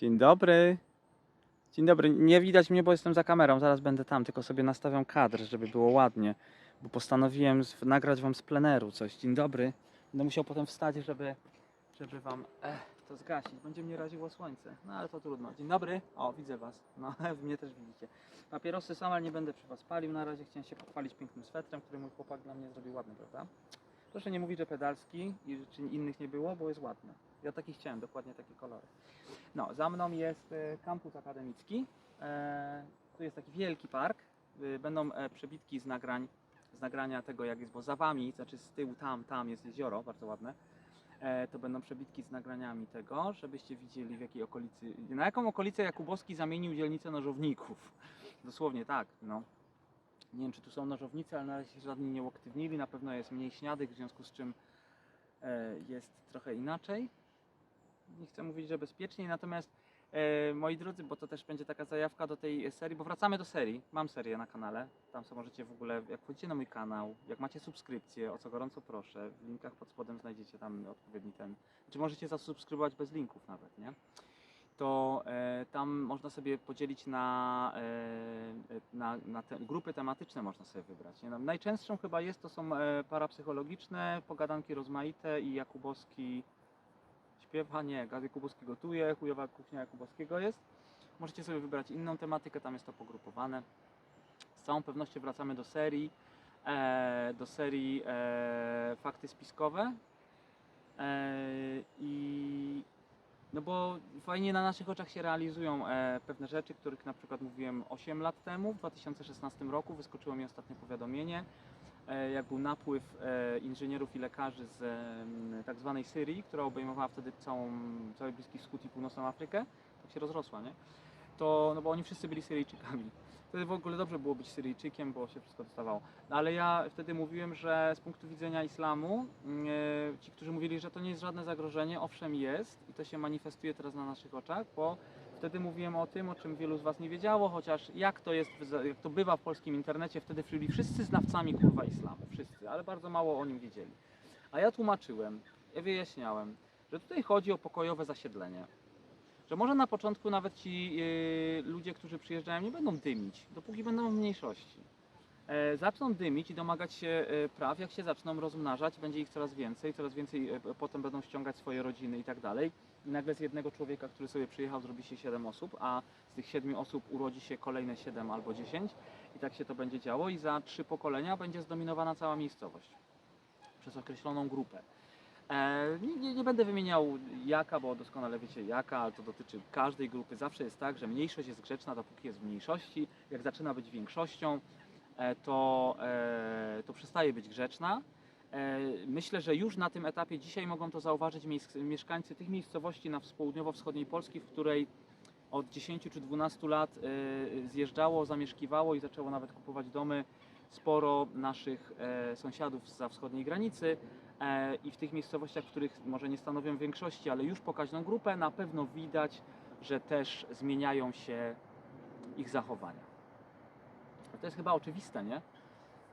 Dzień dobry. Dzień dobry. Nie widać mnie, bo jestem za kamerą. Zaraz będę tam, tylko sobie nastawiam kadr, żeby było ładnie. Bo postanowiłem nagrać wam z pleneru coś. Dzień dobry. Będę musiał potem wstać, żeby, żeby wam eh, to zgasić. Będzie mnie raziło słońce. No ale to trudno. Dzień dobry. O, widzę was. No, mnie też widzicie. Papierosy sam, ale nie będę przy was palił. Na razie chciałem się pochwalić pięknym swetrem, który mój chłopak dla mnie zrobił ładny, prawda? Proszę nie mówić, że pedalski i że innych nie było, bo jest ładny. Ja taki chciałem, dokładnie takie kolory. No, za mną jest e, kampus akademicki. E, tu jest taki wielki park. E, będą przebitki z nagrań, z nagrania tego, jak jest, bo za wami, znaczy z tyłu tam, tam jest jezioro, bardzo ładne. To będą przebitki z nagraniami tego, żebyście widzieli w jakiej okolicy, na jaką okolicę Jakubowski zamienił dzielnicę nożowników. Dosłownie tak, no. Nie wiem, czy tu są nożownice, ale na razie się żadni nie uaktywnili. Na pewno jest mniej śniadych, w związku z czym jest trochę inaczej. Nie chcę mówić, że bezpieczniej, natomiast e, moi drodzy, bo to też będzie taka zajawka do tej serii, bo wracamy do serii. Mam serię na kanale. Tam sobie możecie w ogóle, jak wchodzicie na mój kanał, jak macie subskrypcję, o co gorąco proszę, w linkach pod spodem znajdziecie tam odpowiedni ten. Czy możecie zasubskrybować bez linków nawet, nie? to e, tam można sobie podzielić na, e, na, na te, grupy tematyczne można sobie wybrać. Nie? No, najczęstszą chyba jest to są e, parapsychologiczne, pogadanki rozmaite i Jakubowski śpiewa, nie, Jakubowski gotuje, chujowa kuchnia Jakubowskiego jest. Możecie sobie wybrać inną tematykę, tam jest to pogrupowane. Z całą pewnością wracamy do serii, e, do serii e, fakty spiskowe. E, I no bo fajnie na naszych oczach się realizują e, pewne rzeczy, których na przykład mówiłem 8 lat temu, w 2016 roku wyskoczyło mi ostatnie powiadomienie, jak był napływ e, inżynierów i lekarzy z e, tak zwanej Syrii, która obejmowała wtedy całą, cały Bliski Wschód i Północną Afrykę, tak się rozrosła, nie? To, no bo oni wszyscy byli Syryjczykami. Wtedy w ogóle dobrze było być Syryjczykiem, bo się wszystko dostawało. No ale ja wtedy mówiłem, że z punktu widzenia islamu, mm, e, ci, którzy mówili, że to nie jest żadne zagrożenie, owszem jest i to się manifestuje teraz na naszych oczach, bo wtedy mówiłem o tym, o czym wielu z Was nie wiedziało, chociaż jak to jest, jak to bywa w polskim internecie, wtedy byli wszyscy znawcami kurwa islamu, wszyscy, ale bardzo mało o nim wiedzieli. A ja tłumaczyłem, ja wyjaśniałem, że tutaj chodzi o pokojowe zasiedlenie. Że może na początku nawet ci yy, ludzie, którzy przyjeżdżają, nie będą dymić, dopóki będą w mniejszości. E, zaczną dymić i domagać się e, praw, jak się zaczną rozmnażać, będzie ich coraz więcej, coraz więcej e, potem będą ściągać swoje rodziny i tak dalej. Nagle z jednego człowieka, który sobie przyjechał, zrobi się 7 osób, a z tych 7 osób urodzi się kolejne 7 albo 10 i tak się to będzie działo i za trzy pokolenia będzie zdominowana cała miejscowość przez określoną grupę. E, nie, nie, nie będę wymieniał jaka, bo doskonale wiecie jaka, ale to dotyczy każdej grupy. Zawsze jest tak, że mniejszość jest grzeczna, dopóki jest w mniejszości. Jak zaczyna być większością, e, to, e, to przestaje być grzeczna. E, Myślę, że już na tym etapie dzisiaj mogą to zauważyć mieszkańcy tych miejscowości na południowo-wschodniej Polski, w której od 10 czy 12 lat e, zjeżdżało, zamieszkiwało i zaczęło nawet kupować domy sporo naszych e, sąsiadów za wschodniej granicy. I w tych miejscowościach, w których może nie stanowią większości, ale już pokaźną grupę, na pewno widać, że też zmieniają się ich zachowania. To jest chyba oczywiste, nie?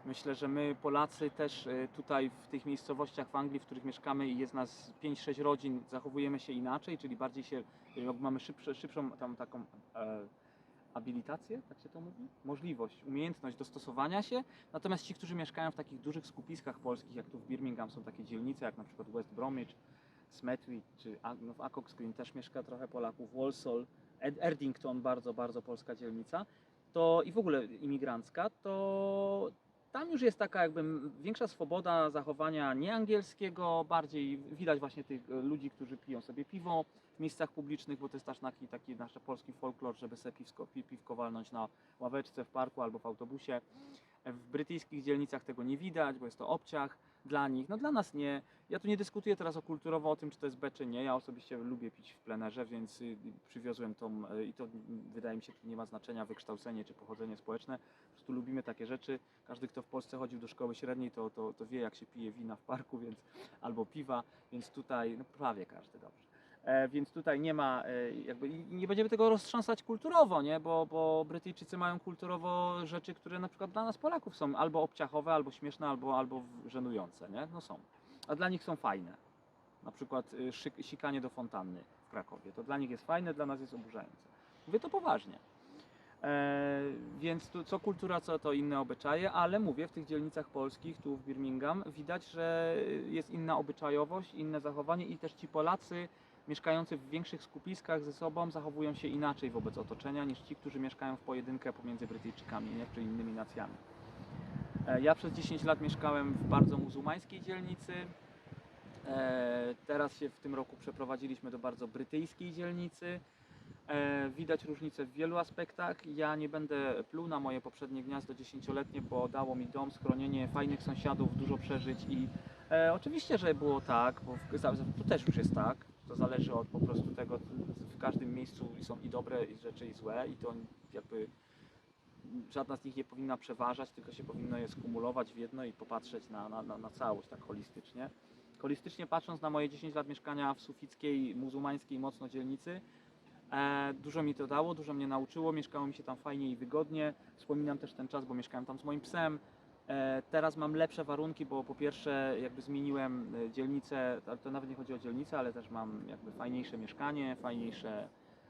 Myślę, że my Polacy też e, tutaj w tych miejscowościach w Anglii, w których mieszkamy i jest nas 5-6 rodzin, zachowujemy się inaczej, czyli bardziej się, e, mamy szybsze, szybszą tam taką e, abilitację, tak się to mówi? Możliwość, umiejętność dostosowania się. Natomiast ci, którzy mieszkają w takich dużych skupiskach polskich, jak tu w Birmingham są takie dzielnice, jak na przykład West Bromwich, Smethwick, czy no w Acox Green też mieszka trochę Polaków, Walsall, Erdington, bardzo, bardzo polska dzielnica, to i w ogóle imigrancka, to tam już jest taka jakby większa swoboda zachowania nieangielskiego, bardziej widać właśnie tych e, ludzi, którzy piją sobie piwo w miejscach publicznych, bo to jest też taki, taki nasz polski folklor, żeby sobie piwsko, pi- piwko walnąć na ławeczce w parku albo w autobusie. W brytyjskich dzielnicach tego nie widać, bo jest to obciach dla nich. No dla nas nie. Ja tu nie dyskutuję teraz o kulturowo o tym, czy to jest B, czy nie. Ja osobiście lubię pić w plenerze, więc y, przywiozłem tą y, i to wydaje mi się, że nie ma znaczenia wykształcenie czy pochodzenie społeczne. Po prostu lubimy takie rzeczy. Każdy, kto w Polsce chodził do szkoły średniej, to, to, to wie, jak się pije wina w parku, więc albo piwa, więc tutaj, no prawie każdy dobrze. E, więc tutaj nie ma, e, jakby nie będziemy tego roztrząsać kulturowo, nie? Bo, bo Brytyjczycy mają kulturowo rzeczy, które na przykład dla nas Polaków są albo obciachowe, albo śmieszne, albo, albo żenujące, nie? No są. A dla nich są fajne. Na przykład y, szyk, sikanie do fontanny w Krakowie. To dla nich jest fajne, dla nas jest oburzające. Mówię to poważnie. E, więc tu co kultura, co to inne obyczaje, ale mówię, w tych dzielnicach polskich, tu w Birmingham, widać, że jest inna obyczajowość, inne zachowanie i też ci Polacy mieszkający w większych skupiskach ze sobą zachowują się inaczej wobec otoczenia niż ci, którzy mieszkają w pojedynkę pomiędzy Brytyjczykami czy innymi nacjami. E, Ja przez 10 lat mieszkałem w bardzo muzułmańskiej dzielnicy. E, Teraz się w tym roku przeprowadziliśmy do bardzo brytyjskiej dzielnicy. E, Widać różnice w wielu aspektach. Ja nie będę pluł na moje poprzednie gniazdo dziesięcioletnie, bo dało mi dom, schronienie, fajnych sąsiadów, dużo przeżyć i e, oczywiście, że było tak, bo w, tu też już jest tak. To zależy od po prostu tego, w każdym miejscu są i dobre rzeczy i złe i to jakby żadna z nich nie powinna przeważać, tylko się powinno je skumulować w jedno i popatrzeć na, na, na, na całość tak holistycznie. Holistycznie patrząc na moje 10 lat mieszkania w sufickiej, muzułmańskiej mocno dzielnicy, E, dużo mi to dało, dużo mnie nauczyło, mieszkało mi się tam fajnie i wygodnie. Wspominam też ten czas, bo mieszkałem tam z moim psem. E, teraz mam lepsze warunki, bo po pierwsze jakby zmieniłem e, dzielnicę, to nawet nie chodzi o dzielnicę, ale też mam jakby fajniejsze mieszkanie, fajniejsze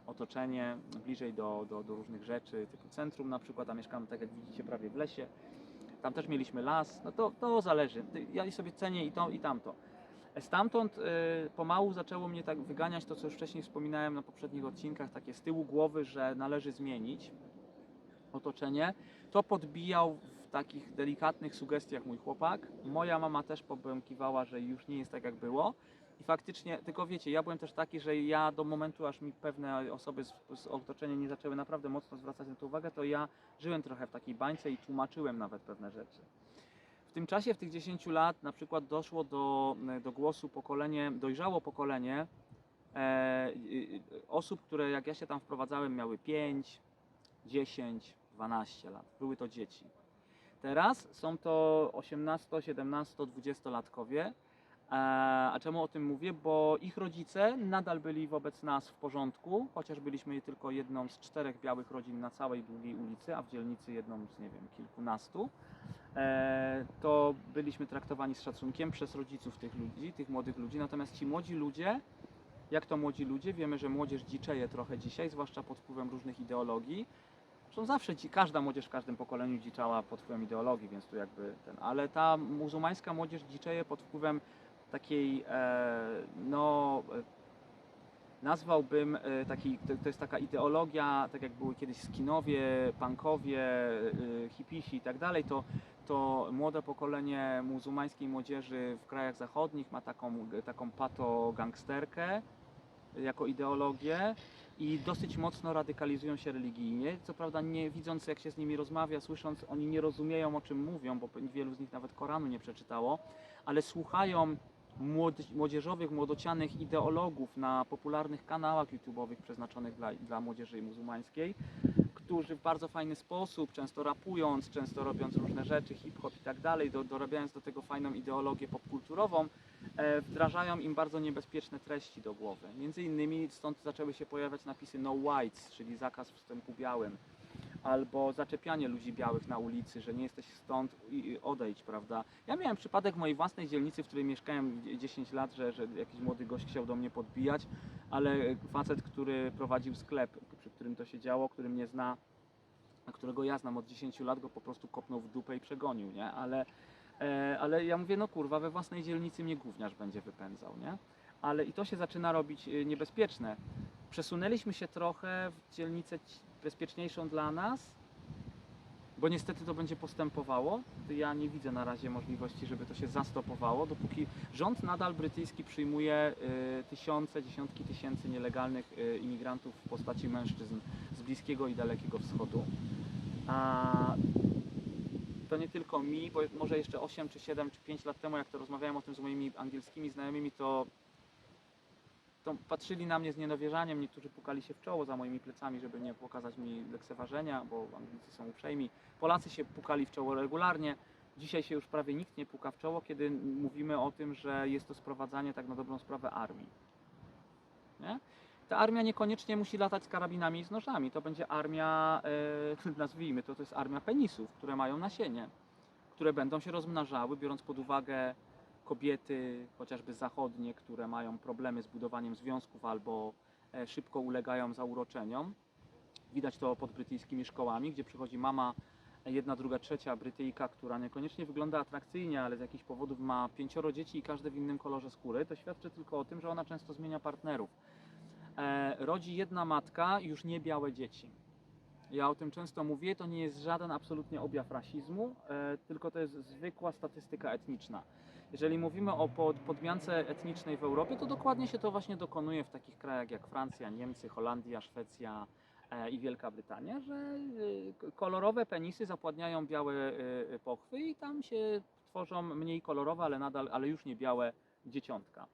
otoczenie, bliżej do, do, do różnych rzeczy, typu centrum na przykład, a mieszkam tak jak widzicie prawie w lesie. Tam też mieliśmy las, no to, to zależy. Ja sobie cenię i to i tamto. Stamtąd y, pomału zaczęło mnie tak wyganiać to, co już wcześniej wspominałem na poprzednich odcinkach, takie z tyłu głowy, że należy zmienić otoczenie. To podbijał takich delikatnych sugestiach mój chłopak. Moja mama też pobłąkiwała, że już nie jest tak jak było. I faktycznie, tylko wiecie, ja byłem też taki, że ja do momentu, aż mi pewne osoby z, z otoczenia nie zaczęły naprawdę mocno zwracać na to uwagę, to ja żyłem trochę w takiej bańce i tłumaczyłem nawet pewne rzeczy. W tym czasie, w tych 10 lat, na przykład doszło do, do głosu pokolenie, dojrzało pokolenie e, y, osób, które jak ja się tam wprowadzałem, miały 5, 10, 12 lat. Były to dzieci. Teraz są to 18, 17, 20-latkowie. E, A czemu o tym mówię? Bo ich rodzice nadal byli wobec nas w porządku, chociaż byliśmy tylko jedną z czterech białych rodzin na całej długiej ulicy, a w dzielnicy jedną z, nie wiem, kilkunastu. E, To byliśmy traktowani z szacunkiem przez rodziców tych ludzi, tych młodych ludzi. Natomiast ci młodzi ludzie, jak to młodzi ludzie, wiemy, że młodzież dziczeje trochę dzisiaj, zwłaszcza pod wpływem różnych ideologii. Zresztą zawsze ci, każda młodzież w każdym pokoleniu dziczała pod wpływem ideologii, więc tu jakby ten. Ale ta muzułmańska młodzież dziczeje pod wpływem takiej, e, no, e, nazwałbym e, taki, to, to jest taka ideologia, tak jak były kiedyś skinowie, punkowie, e, hipisi i tak dalej, to, to młode pokolenie muzułmańskiej młodzieży w krajach zachodnich ma taką, taką pato-gangsterkę jako ideologię i dosyć mocno radykalizują się religijnie. Co prawda nie widząc jak się z nimi rozmawia, słysząc, oni nie rozumieją o czym mówią, bo wielu z nich nawet Koranu nie przeczytało, ale słuchają młodzi- młodzieżowych, młodocianych ideologów na popularnych kanałach YouTube'owych przeznaczonych dla, dla młodzieży muzułmańskiej, którzy w bardzo fajny sposób, często rapując, często robiąc różne rzeczy, hip-hop i tak dalej, do, dorabiając do tego fajną ideologię popkulturową, e, wdrażają im bardzo niebezpieczne treści do głowy. Między innymi stąd zaczęły się pojawiać napisy no whites, czyli zakaz wstępu białym, albo zaczepianie ludzi białych na ulicy, że nie jesteś stąd i odejdź, prawda? Ja miałem przypadek w mojej własnej dzielnicy, w której mieszkałem 10 lat, że, że jakiś młody gość chciał do mnie podbijać, ale facet, który prowadził sklep, którym to się działo, który mnie zna, którego ja znam od 10 lat, go po prostu kopnął w dupę i przegonił, nie? Ale, e, ale ja mówię, no kurwa, we własnej dzielnicy mnie gówniarz będzie wypędzał, nie? Ale i to się zaczyna robić e, niebezpieczne. Przesunęliśmy się trochę w dzielnicę bezpieczniejszą dla nas, bo niestety to będzie postępowało. Ja nie widzę na razie możliwości, żeby to się zastopowało, dopóki rząd nadal brytyjski przyjmuje y, tysiące, dziesiątki tysięcy nielegalnych y, imigrantów w postaci mężczyzn z Bliskiego i Dalekiego Wschodu. A to nie tylko mi, bo może jeszcze 8 czy 7 czy 5 lat temu, jak to rozmawiałem o tym z moimi angielskimi znajomymi, to to patrzyli na mnie z niedowierzaniem, niektórzy pukali się w czoło za moimi plecami, żeby nie pokazać mi lekceważenia, bo Anglicy są uprzejmi. Polacy się pukali w czoło regularnie. Dzisiaj się już prawie nikt nie puka w czoło, kiedy mówimy o tym, że jest to sprowadzanie tak na dobrą sprawę armii. Nie? Ta armia niekoniecznie musi latać z karabinami i z nożami. To będzie armia, e, nazwijmy to, to jest armia penisów, które mają nasienie, które będą się rozmnażały, biorąc pod uwagę kobiety, chociażby zachodnie, które mają problemy z budowaniem związków albo e, szybko ulegają zauroczeniom. Widać to pod brytyjskimi szkołami, gdzie przychodzi mama, e, jedna, druga, trzecia Brytyjka, która niekoniecznie wygląda atrakcyjnie, ale z jakichś powodów ma pięcioro dzieci i każde w innym kolorze skóry. To świadczy tylko o tym, że ona często zmienia partnerów. E, rodzi jedna matka, już nie białe dzieci. Ja o tym często mówię, to nie jest żaden absolutnie objaw rasizmu, tylko to jest zwykła statystyka etniczna. Jeżeli mówimy o pod, podmiance etnicznej w Europie, to dokładnie się to właśnie dokonuje w takich krajach jak Francja, Niemcy, Holandia, Szwecja e, i Wielka Brytania, że e, kolorowe penisy zapładniają białe e, pochwy i tam się tworzą mniej kolorowe, ale nadal, ale już nie białe dzieciątka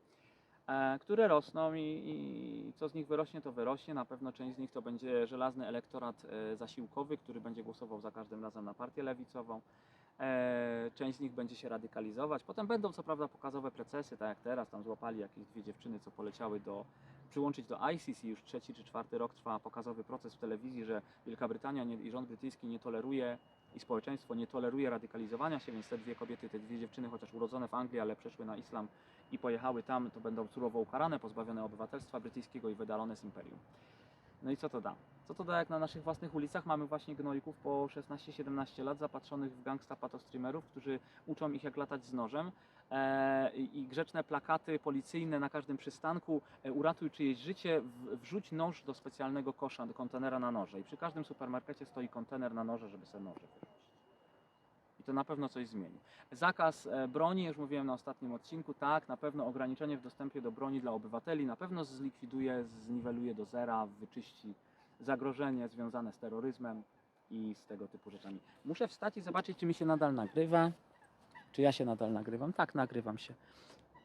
które rosną i, i co z nich wyrośnie, to wyrośnie. Na pewno część z nich to będzie żelazny elektorat zasiłkowy, który będzie głosował za każdym razem na partię lewicową. E, część z nich będzie się radykalizować. Potem będą co prawda pokazowe procesy, tak jak teraz, tam złapali jakieś dwie dziewczyny, co poleciały do przyłączyć do ICC. Już trzeci czy czwarty rok trwa pokazowy proces w telewizji, że Wielka Brytania nie, i rząd brytyjski nie toleruje i społeczeństwo nie toleruje radykalizowania się, więc te dwie kobiety, te dwie dziewczyny, chociaż urodzone w Anglii, ale przeszły na islam i pojechały tam, to będą surowo ukarane, pozbawione obywatelstwa brytyjskiego i wydalone z imperium. No i co to da? Co to da, jak na naszych własnych ulicach mamy właśnie gnojków po 16-17 lat zapatrzonych w gangsta patostreamerów, którzy uczą ich jak latać z nożem e, i i grzeczne plakaty policyjne na każdym przystanku e, uratuj czyjeś życie, w, wrzuć nóż do specjalnego kosza, do kontenera na noże i przy każdym supermarkecie stoi kontener na noże, żeby sobie noże wyrzucić. I to na pewno coś zmieni. Zakaz e, broni, już mówiłem na ostatnim odcinku, tak, na pewno ograniczenie w dostępie do broni dla obywateli na pewno zlikwiduje, zniweluje do zera, wyczyści zagrożenie związane z terroryzmem i z tego typu rzeczami. Muszę wstać i zobaczyć, czy mi się nadal nagrywa. Czy ja się nadal nagrywam? Tak, nagrywam się.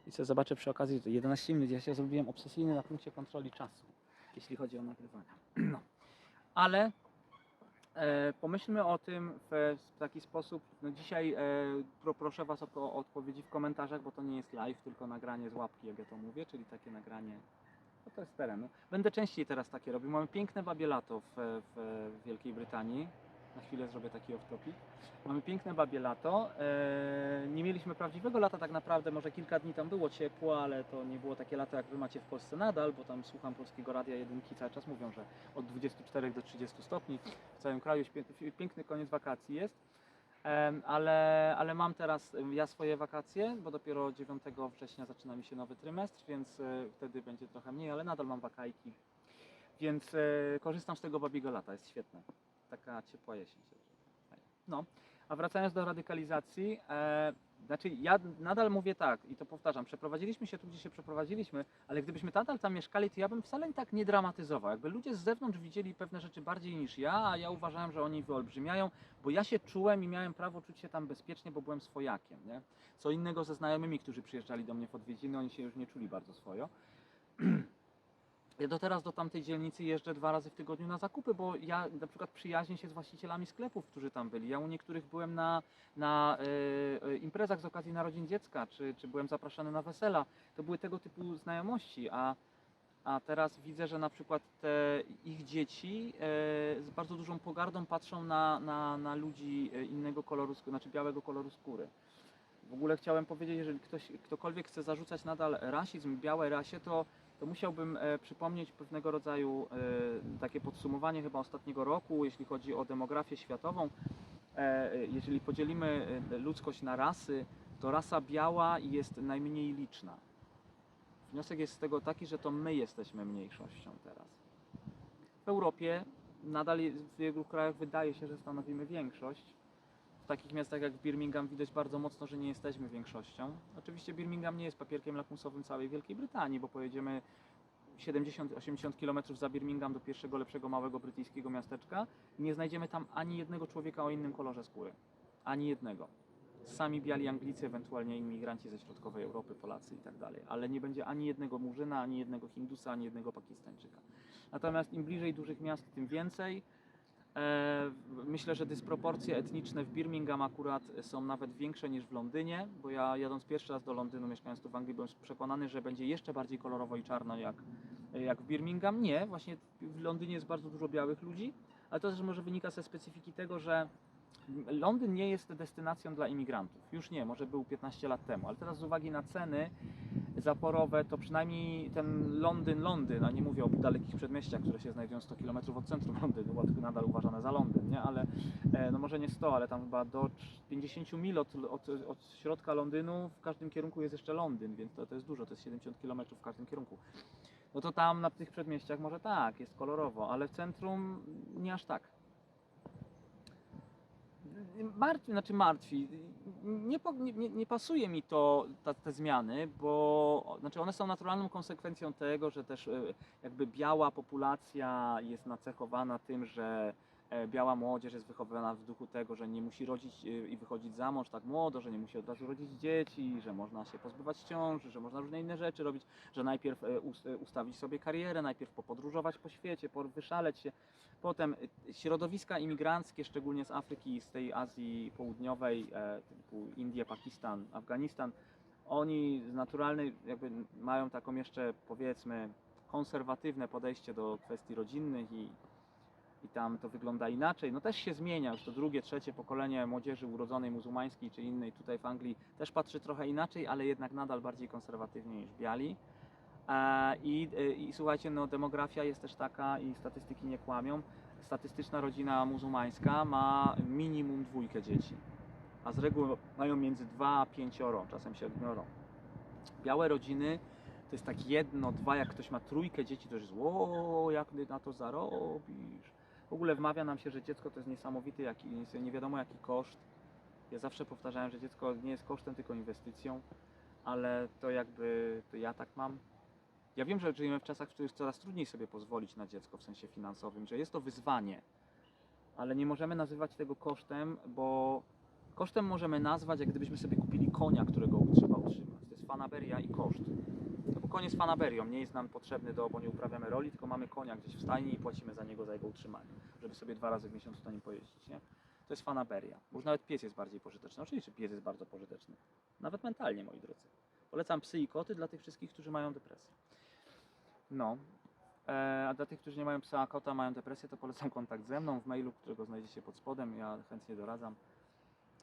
I co zobaczę przy okazji, to 11 minut. Ja się zrobiłem obsesyjny na punkcie kontroli czasu, jeśli chodzi o nagrywania. No. Ale pomyślmy o tym w, taki sposób. No dzisiaj e, pro, proszę Was o, odpowiedzi w komentarzach, bo to nie jest live, tylko nagranie z łapki, jak ja to mówię, czyli takie nagranie. No to jest terenu. Będę częściej teraz takie robił. Mamy piękne babie lato w, w Wielkiej Brytanii. Na chwilę zrobię taki off-topic. Mamy piękne babie lato. E, nie mieliśmy prawdziwego lata tak naprawdę, może kilka dni tam było ciepło, ale to nie było takie lato jak Wy macie w Polsce nadal, bo tam słucham polskiego radia jedynki cały czas mówią, że od 24 do 30 stopni w całym kraju piękny koniec wakacji jest. Ale, ale mam teraz ja swoje wakacje, bo dopiero 9 września zaczyna mi się nowy trymestr, więc e, wtedy będzie trochę mniej, ale nadal mam wakajki. Więc e, korzystam z tego babiego lata, jest świetne. Taka ciepła jesień. No, a wracając do radykalizacji, e, znaczy ja nadal mówię tak i to powtarzam, przeprowadziliśmy się tu, gdzie się przeprowadziliśmy, ale gdybyśmy nadal tam mieszkali, to ja bym wcale tak nie dramatyzował. Jakby ludzie z zewnątrz widzieli pewne rzeczy bardziej niż ja, a ja uważałem, że oni wyolbrzymiają, bo ja się czułem i miałem prawo czuć się tam bezpiecznie, bo byłem swojakiem. Nie? Co innego ze znajomymi, którzy przyjeżdżali do mnie w odwiedziny, oni się już nie czuli bardzo swojo. Ja do teraz do tamtej dzielnicy jeżdżę dwa razy w tygodniu na zakupy, bo ja na przykład przyjaźnię się z właścicielami sklepów, którzy tam byli. Ja u niektórych byłem na, na e, e, imprezach z okazji narodzin dziecka, czy, czy byłem zapraszany na wesela. To były tego typu znajomości, a, a teraz widzę, że na przykład te ich dzieci e, z bardzo dużą pogardą patrzą na, na, na ludzi e, innego koloru, skóry, znaczy białego koloru skóry. W ogóle chciałem powiedzieć, jeżeli ktoś, ktokolwiek chce zarzucać nadal rasizm białej rasie, to to musiałbym e, przypomnieć pewnego rodzaju e, takie podsumowanie chyba ostatniego roku, jeśli chodzi o demografię światową. E, jeżeli podzielimy ludzkość na rasy, to rasa biała jest najmniej liczna. Wniosek jest z tego taki, że to my jesteśmy mniejszością teraz. W Europie nadal w wielu krajach wydaje się, że stanowimy większość. Takich miastach jak Birmingham widać bardzo mocno, że nie jesteśmy większością. Oczywiście Birmingham nie jest papierkiem lakmusowym całej Wielkiej Brytanii, bo pojedziemy 70-80 km za Birmingham do pierwszego lepszego małego brytyjskiego miasteczka nie znajdziemy tam ani jednego człowieka o innym kolorze skóry. Ani jednego. Sami biali Anglicy, ewentualnie imigranci ze środkowej Europy, Polacy i tak dalej. Ale nie będzie ani jednego Murzyna, ani jednego Hindusa, ani jednego Pakistańczyka. Natomiast im bliżej dużych miast, tym więcej. E, Myślę, że dysproporcje etniczne w Birmingham akurat są nawet większe niż w Londynie, bo ja jadąc pierwszy raz do Londynu, mieszkając tu w Anglii, byłem przekonany, że będzie jeszcze bardziej kolorowo i czarno jak, jak w Birmingham. Nie, właśnie w Londynie jest bardzo dużo białych ludzi, ale to też może wynika ze specyfiki tego, że Londyn nie jest destynacją dla imigrantów. Już nie, może był 15 lat temu, ale teraz z uwagi na ceny zaporowe, to przynajmniej ten Londyn, Londyn, a nie mówię o dalekich przedmieściach, które się znajdują 100 km od centrum Londynu, bo tylko nadal uważane za Londyn, nie? Ale e, no może nie 100, ale tam chyba do 50 mil od, od, od środka Londynu w każdym kierunku jest jeszcze Londyn, więc to, to jest dużo, to jest 70 km w każdym kierunku. No to tam na tych przedmieściach może tak, jest kolorowo, ale w centrum nie aż tak. Martwi, znaczy martwi. Nie, nie, nie, pasuje mi to, ta, te zmiany, bo znaczy one są naturalną konsekwencją tego, że też e, jakby biała populacja jest nacechowana tym, że biała młodzież jest wychowywana w duchu tego, że nie musi rodzić e, i wychodzić za mąż tak młodo, że nie musi od razu rodzić dzieci, że można się pozbywać ciąży, że można różne inne rzeczy robić, że najpierw e, us- e, ustawić sobie karierę, najpierw popodróżować po świecie, wyszaleć się. Potem e, środowiska imigranckie, szczególnie z Afryki, z tej Azji Południowej, e, typu Indie, Pakistan, Afganistan, oni z naturalnej jakby mają taką jeszcze powiedzmy konserwatywne podejście do kwestii rodzinnych i, i tam to wygląda inaczej. No też się zmienia, już to drugie, trzecie pokolenie młodzieży urodzonej muzułmańskiej czy innej tutaj w Anglii też patrzy trochę inaczej, ale jednak nadal bardziej konserwatywnie niż biali. E, I, e, I słuchajcie, no demografia jest też taka i statystyki nie kłamią. Statystyczna rodzina muzułmańska ma minimum dwójkę dzieci, a z reguły mają między dwa a pięcioro, czasem siedmioro. Białe rodziny to jest tak jedno, dwa, jak ktoś ma trójkę dzieci, to już jest o, jak ty na to zarobisz. W ogóle wmawia nam się, że dziecko to jest niesamowity, jaki, nie wiadomo jaki koszt. Ja zawsze powtarzałem, że dziecko nie jest kosztem, tylko inwestycją, ale to jakby, to ja tak mam. Ja wiem, że żyjemy w czasach, w których coraz trudniej sobie pozwolić na dziecko w sensie finansowym, że jest to wyzwanie, ale nie możemy nazywać tego kosztem, bo kosztem możemy nazwać, jak gdybyśmy sobie kupili konia, którego trzeba utrzymać. To jest fanaberia i koszt. No bo koń jest fanaberią, nie jest nam potrzebny do, bo nie uprawiamy roli, tylko mamy konia gdzieś w stajni i płacimy za niego, za jego utrzymanie, żeby sobie dwa razy w miesiącu na nim pojeździć, nie? To jest fanaberia. Bo już nawet pies jest bardziej pożyteczny. Oczywiście pies jest bardzo pożyteczny. Nawet mentalnie, moi drodzy. Polecam psy i koty dla tych wszystkich, którzy mają depresję. No. E, a dla tych, którzy nie mają psa, a kota, mają depresję, to polecam kontakt ze mną w mailu, którego znajdziecie pod spodem. Ja chętnie doradzam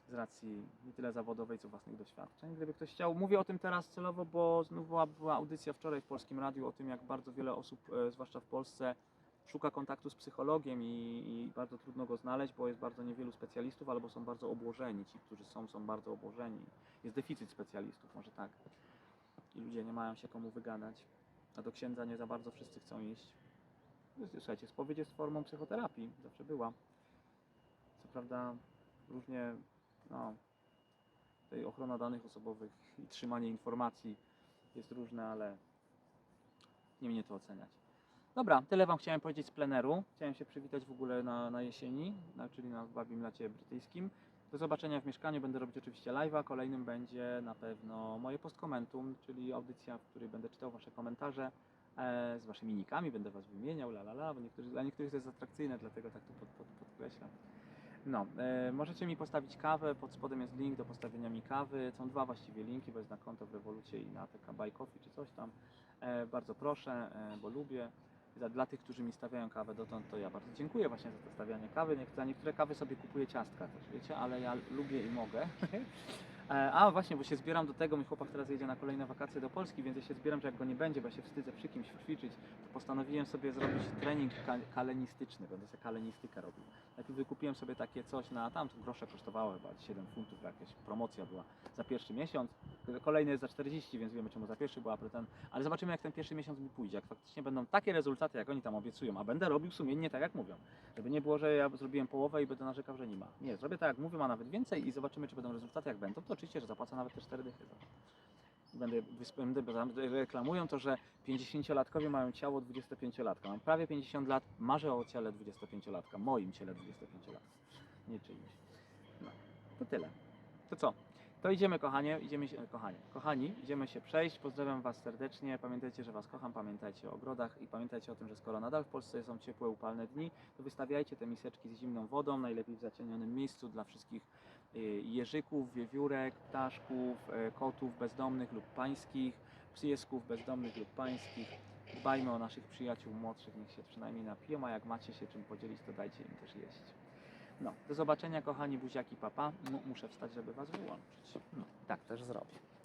z racji nie tyle zawodowej, co własnych doświadczeń. Gdyby ktoś chciał, mówię o tym teraz celowo, bo znów była, była audycja wczoraj w Polskim Radiu o tym, jak bardzo wiele osób, e, zwłaszcza w Polsce, szuka kontaktu z psychologiem i, i bardzo trudno go znaleźć, bo jest bardzo niewielu specjalistów, albo są bardzo obłożeni. Ci, którzy są, są bardzo obłożeni. Jest deficyt specjalistów, może tak. I ludzie nie mają się komu wygadać. A do księdza nie za bardzo wszyscy chcą iść. Słuchajcie, spowiedź jest formą psychoterapii, zawsze była. Co prawda różnie, no, tej ochrona danych osobowych i trzymanie informacji jest różne, ale nie mnie to oceniać. Dobra, tyle Wam chciałem powiedzieć z pleneru. Chciałem się przywitać w ogóle na, na jesieni, na, czyli na babim lacie brytyjskim. Do zobaczenia w mieszkaniu. Będę robić oczywiście live'a. Kolejnym będzie na pewno moje postkomentum, czyli audycja, w której będę czytał Wasze komentarze e, z Waszymi nikami. Będę Was wymieniał, la la la, bo niektórzy, dla niektórych to jest atrakcyjne, dlatego tak to pod, pod, podkreślam. No, e, możecie mi postawić kawę, pod spodem jest link do postawienia mi kawy. Są dwa właściwie linki, bo jest na konto w Revolucie i na TK Buy Coffee czy coś tam. E, bardzo proszę, e, bo lubię. Dla, dla tych, którzy mi stawiają kawę dotąd, to ja bardzo dziękuję właśnie za to stawianie kawy. Za niektóre kawy sobie kupuję ciastka też, wiecie, ale ja lubię i mogę. E, A właśnie, bo się zbieram do tego, mój chłopak teraz jedzie na kolejne wakacje do Polski, więc ja się zbieram, że jak go nie będzie, bo ja się wstydzę przy kimś ćwiczyć, to postanowiłem sobie zrobić trening ka- kalenistyczny, będę sobie kalenistykę robił. Najpierw wykupiłem sobie takie coś na, tam grosze kosztowało chyba 7 funtów, jakaś promocja była za pierwszy miesiąc, kolejny jest za 40, więc wiemy czemu za pierwszy była ten, ale zobaczymy jak ten pierwszy miesiąc mi pójdzie, jak faktycznie będą takie rezultaty, jak oni tam obiecują, a będę robił sumiennie tak jak mówią, żeby nie było, że ja zrobiłem połowę i będę narzekał, że nie ma. Nie, zrobię tak jak mówią, a nawet więcej i zobaczymy czy będą rezultaty, jak będą, to oczywiście, że zapłacę nawet te 4 dychy Będę, będę, reklamują to, że 50-latkowie mają ciało 25-latka. Mam prawie 50 lat, marzę o ciele 25-latka, moim ciele 25-latka, nie czyimś. No, to tyle. To co? To idziemy, kochanie, idziemy się, kochanie, kochani, idziemy się przejść. Pozdrawiam Was serdecznie. Pamiętajcie, że Was kocham, pamiętajcie o ogrodach i pamiętajcie o tym, że skoro nadal w Polsce są ciepłe, upalne dni, to wystawiajcie te miseczki z zimną wodą, najlepiej w zacienionym miejscu dla wszystkich jeżyków, wiewiórek, ptaszków, y, kotów bezdomnych lub pańskich, piesków bezdomnych lub pańskich. Dbajmy o naszych przyjaciół młodszych, niech się przynajmniej napiją, a jak macie się czym podzielić, to dajcie im też jeść. No, do zobaczenia kochani buziaki papa. Mu- muszę wstać, żeby was wyłączyć. No, tak też zrobię.